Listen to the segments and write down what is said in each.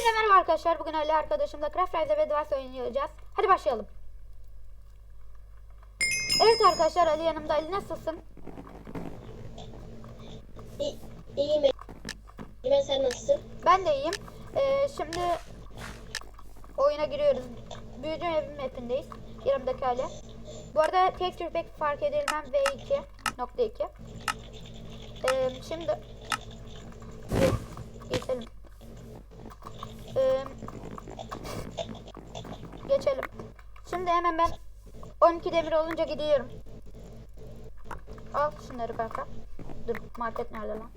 Hepinize merhaba arkadaşlar. Bugün Ali arkadaşımla Craft Rise ve Dwarf oynayacağız. Hadi başlayalım. Evet arkadaşlar Ali yanımda. Ali nasılsın? İyi, iyiyim. Ben sen nasılsın? Ben de iyiyim. Ee, şimdi oyuna giriyoruz. Büyücü evim mapindeyiz. Yanımdaki Ali. Bu arada texture pack fark edilmem V2 nokta 2. Ee, şimdi Ge- geçelim. Ee, geçelim. Şimdi hemen ben 12 demir olunca gidiyorum. Al şunları kanka. Dur market nerede lan?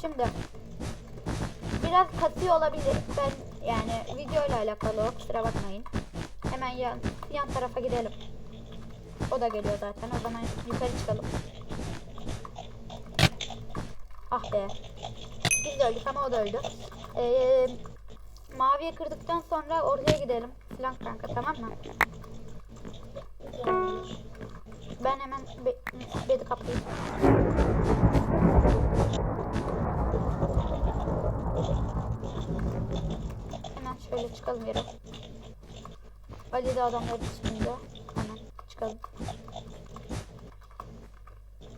Şimdi biraz katıyor olabilir. Ben yani video ile alakalı o kusura bakmayın. Hemen yan, yan tarafa gidelim. O da geliyor zaten. O zaman yukarı çıkalım. Ah be. Biz de öldük ama o da öldü. Ee, maviye kırdıktan sonra oraya gidelim. Falan kanka tamam mı? Ben hemen be bedi kaplayayım. Hemen şöyle çıkalım yere. Ali de adamlar üstünde. Hemen çıkalım.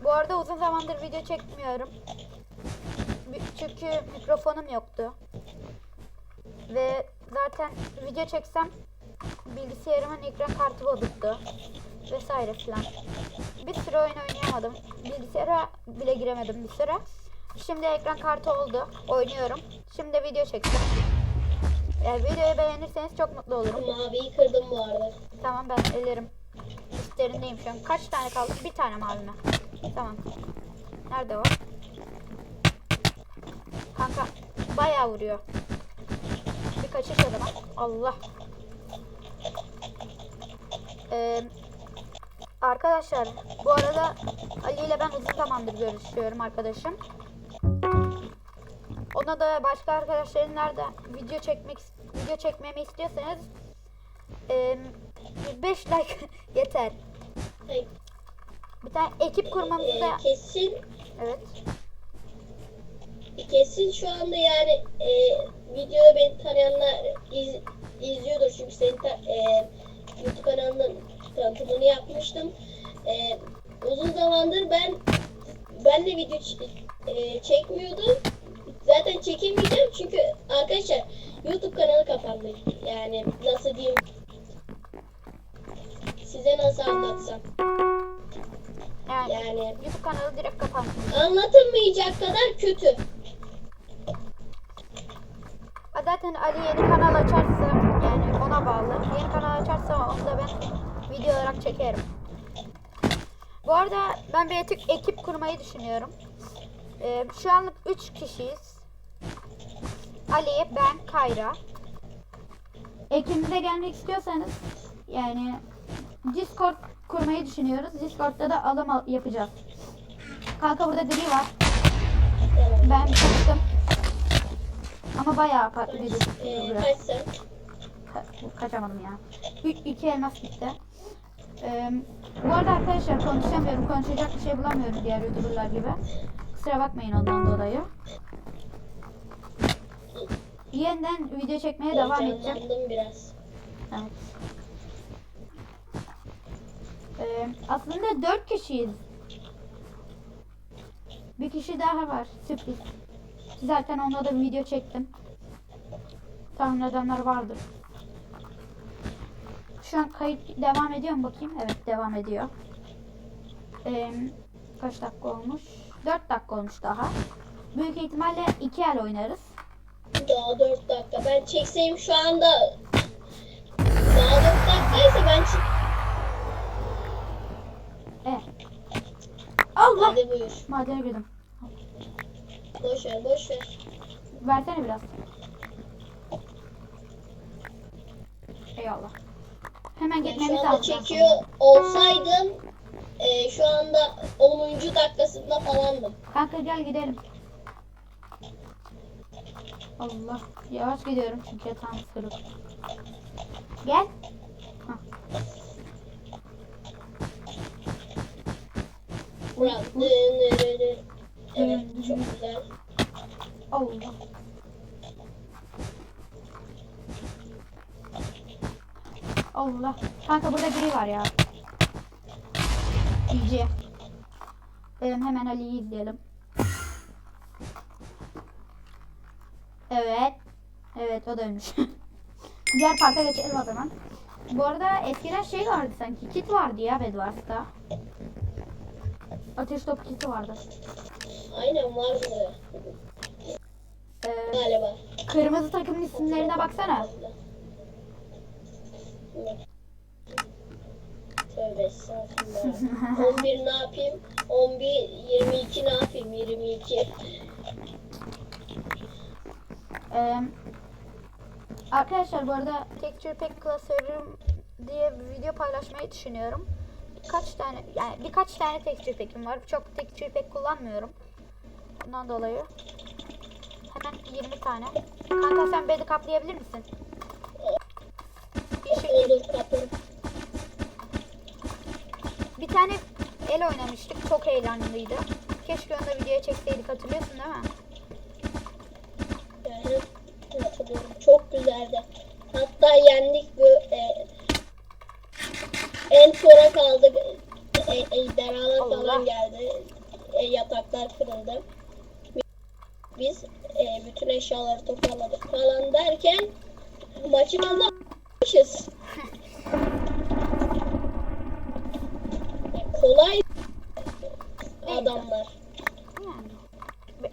Bu arada uzun zamandır video çekmiyorum. Çünkü mikrofonum yoktu. Ve zaten video çeksem bilgisayarımın ekran kartı bozuktu. Vesaire filan. Bir süre oyun oynayamadım. Bilgisayara bile giremedim bir süre. Şimdi ekran kartı oldu. Oynuyorum. Şimdi video çekeceğim. Eğer videoyu beğenirseniz çok mutlu olurum. Maviyi kırdım bu arada. Tamam ben ellerim. Üstlerindeyim şu an. Kaç tane kaldı? Bir tane mavi mi? Tamam. Nerede o? Kanka bayağı vuruyor. O zaman. Allah. Ee, arkadaşlar bu arada Ali ile ben uzun zamandır görüşüyorum arkadaşım. Ona da başka arkadaşların nerede video çekmek video çekmemi istiyorsanız ee, 5 like yeter. Bir tane ekip kurmamızı e, da kesin evet. Kesin şu anda yani e, videoda beni tanıyanlar iz, izliyordur çünkü senin ta, e, YouTube kanalının tanıtımını yapmıştım. E, uzun zamandır ben ben de video e, çekmiyordum. Zaten çekemeyeceğim çünkü arkadaşlar YouTube kanalı kapandı. Yani nasıl diyeyim? Size nasıl anlatsam? Yani, Yani YouTube kanalı direkt kapandı. anlatılmayacak kadar kötü. Zaten Ali yeni kanal açarsa yani ona bağlı. Yeni kanal açarsa onu da ben video olarak çekerim. Bu arada ben bir ekip, ekip kurmayı düşünüyorum. Ee, şu anlık 3 kişiyiz. Ali, ben, Kayra. Ekibimize gelmek istiyorsanız yani Discord kurmayı düşünüyoruz. Discord'da da alım al- yapacağız. Kanka burada gri var. Ben kaçtım. Ama bayağı farklı bir Ee? Ka- kaçamadım ya. Üç, iki elmas gitti. Ee, bu arada arkadaşlar konuşamıyorum. Konuşacak bir şey bulamıyorum diğer youtuberlar gibi. Kusura bakmayın ondan dolayı. Yeniden video çekmeye devam edeceğim. Biraz. Evet. Ee, aslında dört kişiyiz. Bir kişi daha var. Sürpriz. Zaten onunla da bir video çektim. Tahmin edenler vardır. Şu an kayıt devam ediyor mu bakayım? Evet devam ediyor. Ee, kaç dakika olmuş? 4 dakika olmuş daha. Büyük ihtimalle iki el oynarız. Daha 4 dakika. Ben çekseyim şu anda daha 4 dakikaysa ben çek... Evet. Allah! Hadi buyur. Madene girdim. Boş ver boş ver. Versene biraz. Eyvallah. Hemen gitmemiz lazım. çekiyor olsaydım e, şu anda 10. dakikasında falandım. Kanka gel gidelim. Allah. Yavaş gidiyorum çünkü yatağım kırık. Gel. Hah. Bravo. Allah. Allah. Kanka burada biri var ya. İyice. Benim hemen Ali'yi izleyelim. Evet. Evet o da ölmüş. Diğer parta geçelim o zaman. Bu arada eskiden şey vardı sanki. Kit vardı ya Bedwars'ta. Ateş topu kiti vardı. Aynen var burada. Ee, Galiba. kırmızı takımın isimlerine baksana. Tövbe estağfurullah. 11 ne yapayım? 11, 22 ne yapayım? 22. Ee, arkadaşlar bu arada Texture Pack klasörüm diye bir video paylaşmayı düşünüyorum. Birkaç tane yani birkaç tane Texture Pack'im var. Çok Texture Pack kullanmıyorum. Bundan dolayı hemen 20 tane. Kanka sen bedi kaplayabilir misin? Bir şekilde Olur kapım. bir tane el oynamıştık. Çok eğlenceliydi. Keşke onu da videoya çekseydik hatırlıyorsun değil mi? Yani hatırlıyorum. Çok güzeldi. Hatta yendik bu e, en sona kaldık. E, ejderhalar Allah. falan geldi. E, yataklar kırıldı. Biz e, bütün eşyaları toparladık falan derken maçı kazanmışız. E, kolay adamlar. Yani.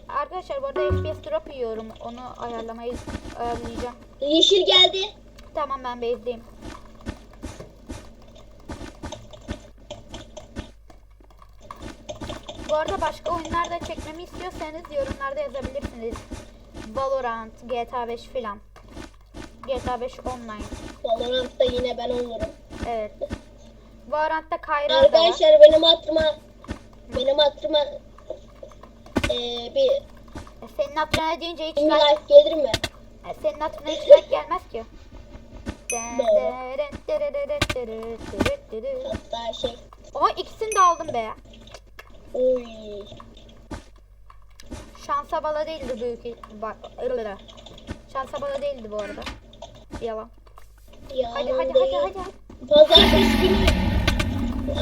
Arkadaşlar bu arada FPS drop yiyorum. Onu ayarlamayı ayarlayacağım. Yeşil geldi. Tamam ben base'deyim. Bu arada başka oyunlarda çekmemi istiyorsanız yorumlarda yazabilirsiniz. Valorant, GTA 5 filan. GTA 5 online. Valorant'ta yine ben olurum. Evet. Valorant'ta Kayra da. Arkadaşlar benim hatırıma benim hatırıma eee bir E, Senin hatırına deyince hiç like, Life gelir mi? e, senin hatırına hiç like gelmez ki. Hatta şey Ama ikisini de aldım be. Uy Şansa bala değildi büyük bak. ırırı. Şansa bala değildi bu arada. Yalan. ya Hadi hadi hadi hadi. hadi. Pazartesi günü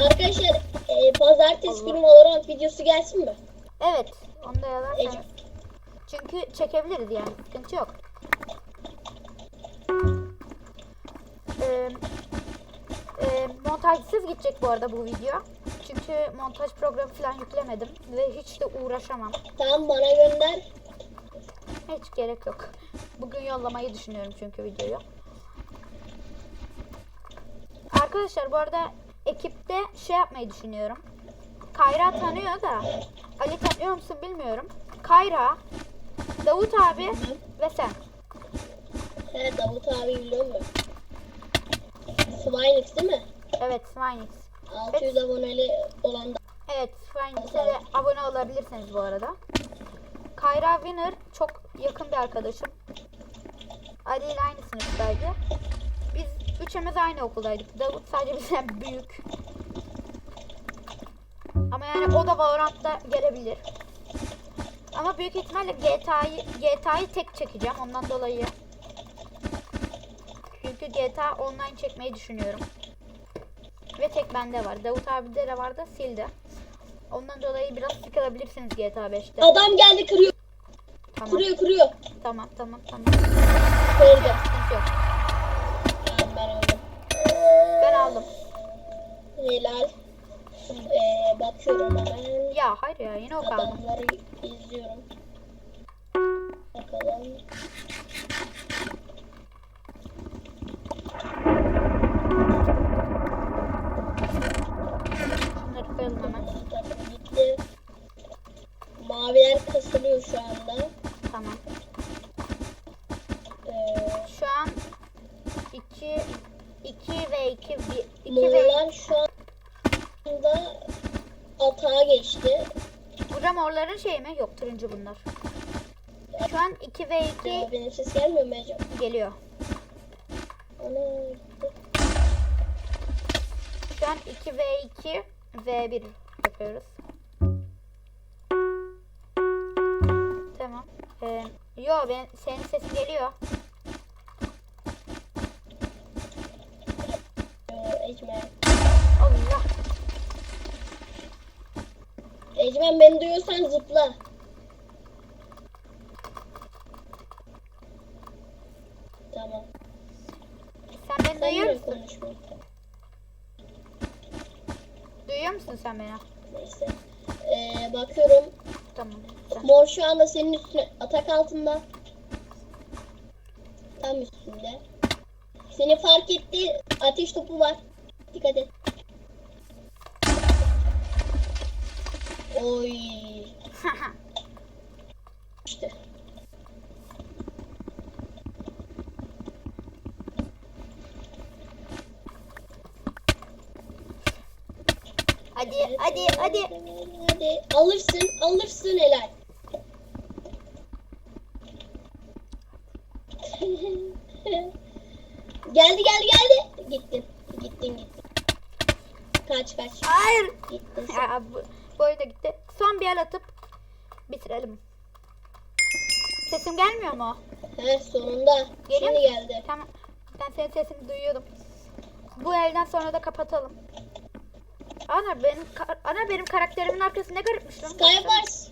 Arkadaşlar eee, pazartesi günü Valorant videosu gelsin mi? Evet. Onu da yalarsanız. Ece. Çünkü çekebiliriz yani. Sıkıntı yok. Ee, e, montajsız gidecek bu arada bu video. Çünkü montaj programı falan yüklemedim. Ve hiç de uğraşamam. Tamam bana gönder. Hiç gerek yok. Bugün yollamayı düşünüyorum çünkü videoyu. Arkadaşlar bu arada ekipte şey yapmayı düşünüyorum. Kayra tanıyor da Ali tanıyor musun bilmiyorum. Kayra, Davut abi ve sen. He Davut abi biliyor musun? Swinix değil mi? Evet Svinix. 600 aboneli olan da Evet de abone olabilirsiniz bu arada. Kayra Winner çok yakın bir arkadaşım. Ali ile aynı sınıftaydı. Biz üçümüz aynı okuldaydık. Davut sadece bizden büyük. Ama yani o da Valorant'ta gelebilir. Ama büyük ihtimalle GTA'yı GTA'yı tek çekeceğim ondan dolayı. Çünkü GTA online çekmeyi düşünüyorum. Ve tek bende var. Davut abi de vardı sildi. Ondan dolayı biraz sıkılabilirsiniz GTA 5'te. Adam geldi kırıyor. Tamam. Kırıyor kırıyor. Tamam tamam tamam. Kırdı. Sıkıntı yok. Tamam ben aldım. Ben aldım. Helal. Ee, bakıyorum hemen. Ya hayır ya yine o kaldı. Adamları izliyorum. Bakalım. Şunları koyalım hemen. Takım gitti. Maviler kasılıyor şu anda. Tamam. Ee, Şu an 2 2 ve 2 2 ve morlar şu anda atağa geçti. Burada morların şey mi? Yok turuncu bunlar. Şu an 2 ve 2 Ya benim ses gelmiyor mu acaba? geliyor. Ana gitti. Şu an 2 ve 2 ve 1 yapıyoruz. Tamam. Ee, Yo ben senin sesin geliyor. Ee, Ecmen. Allah. Ecmen beni duyuyorsan zıpla. Tamam. Sen beni Sen duyuyor musun? konuşma. Duyuyor musun sen beni? Neyse. Ee, bakıyorum. Tamam. güzel. Mor şu anda senin üstüne atak altında. Tam üstünde. Seni fark etti. Ateş topu var. Dikkat et. Oy. İşte. hadi hadi hadi. Hadi. Alırsın. Alırsın helal. geldi geldi geldi. Gittin. Gittin gittin. Kaç kaç. Hayır. Gittin sen. Ya, bu, bu oyunda gitti. Son bir el atıp bitirelim. Sesim gelmiyor mu? He sonunda. Geliyor Şimdi mu? geldi. Tamam. Ben senin sesini duyuyordum. Bu elden sonra da kapatalım. Ana benim ana benim karakterimin arkası ne garipmiş lan. Skywars.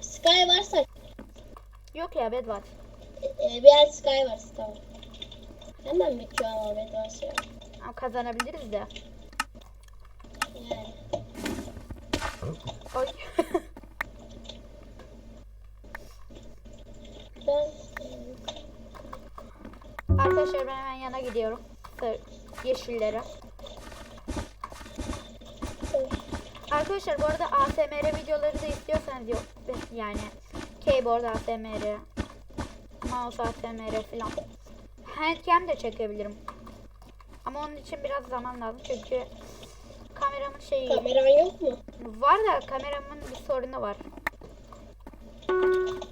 Skywars. Yok ya bed var. Ee, bir el Skywars tamam. Hemen bitiyor ama Bedwars ya. Ama kazanabiliriz de. Yani. Oy. Ben Arkadaşlar ben hemen yana gidiyorum. Yeşillere. Arkadaşlar bu arada ASMR videoları da istiyorsanız yok. Yani keyboard ASMR, mouse ASMR falan. Handcam de çekebilirim. Ama onun için biraz zaman lazım çünkü kameramın şeyi kameran yok mu? var da kameramın bir sorunu var.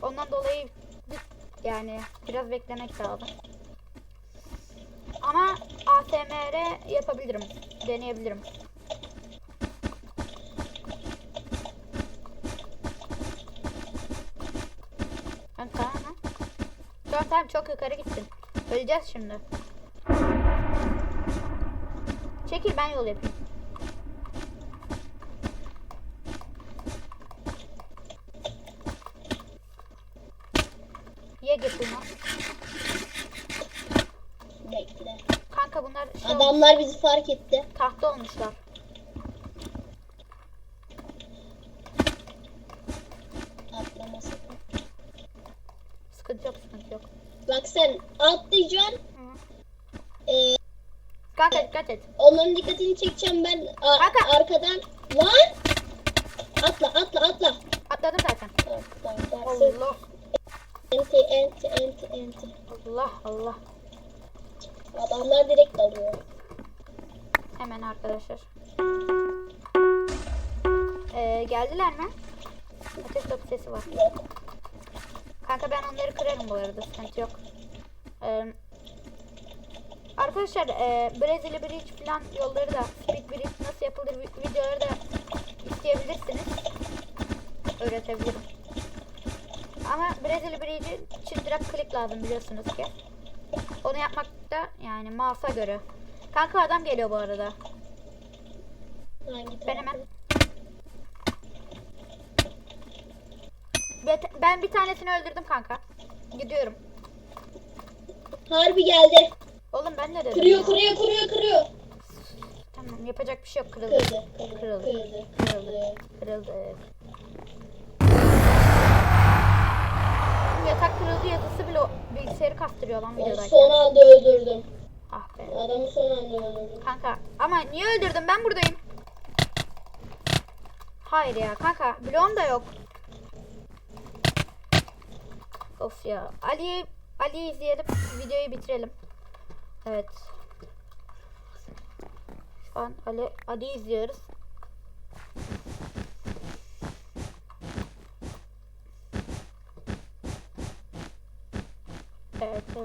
Ondan dolayı yani biraz beklemek lazım. Ama ASMR yapabilirim. Deneyebilirim. Tamam mı? Tamam tamam çok yukarı gittin. Öleceğiz şimdi. Çekil ben yol yapayım. Ye bunu. Kanka bunlar şey olmuş, Adamlar bizi fark etti. tahta olmuşlar. Atlama sakın. Sıkıntı yok sıkıntı yok. Bak sen atlayacaksın. Ee, Kanka dikkat et. onların dikkatini çekeceğim ben Kanka. arkadan. Lan! Atla atla atla. Atladım zaten. Tamam. Allah Enti enti enti enti. Allah Allah. Adamlar direkt dalıyor. Hemen arkadaşlar. Ee, geldiler mi? Ateş topu sesi var. Yok. Kanka ben onları kırarım bu arada sıkıntı yok. Ee, arkadaşlar e, Brezilya Bridge falan yolları da Speed Bridge nasıl yapılır vi- videoları da isteyebilirsiniz. Öğretebilirim. Ama Brezilya Bridge için direkt klik lazım biliyorsunuz ki. Onu yapmak da yani mouse'a göre. Kanka adam geliyor bu arada. Hangi Ben hemen Ben- bir tanesini öldürdüm kanka. Gidiyorum. Harbi geldi. Oğlum ben ne dedim? Kırıyor kırıyor kırıyor kırıyor. Tamam yapacak bir şey yok kırıldı. Kırdı. Kırdı. Kırıldı. Kırdı. Kırıldı. Kırıldı. Yatak kırıldı yazısı bile bilgisayarı kastırıyor lan videodayken. son anda öldürdüm. Ah be. Adamı son anda öldürdüm. Kanka ama niye öldürdün ben buradayım. Hayır ya kanka bloğum da yok. Of ya. Ali Ali izleyelim. Videoyu bitirelim. Evet. Şu an Ali Ali izliyoruz.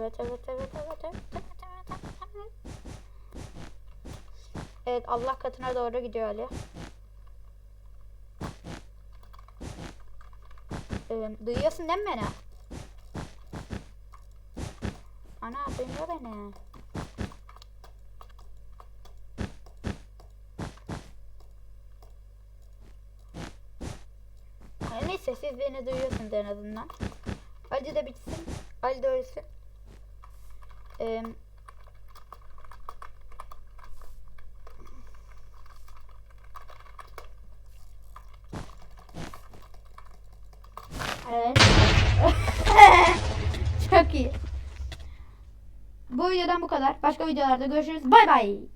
evet, evet, evet, evet, evet, evet, evet, evet. Evet, Allah katına doğru gidiyor Ali. Evet, duyuyorsun değil mi beni? Ana, duyuyor beni. Neyse siz beni duyuyorsunuz en azından. Acı da bitsin. Ali de ölsün. Ee, Evet. Çok iyi. Bu videodan bu kadar. Başka videolarda görüşürüz. Bay bay.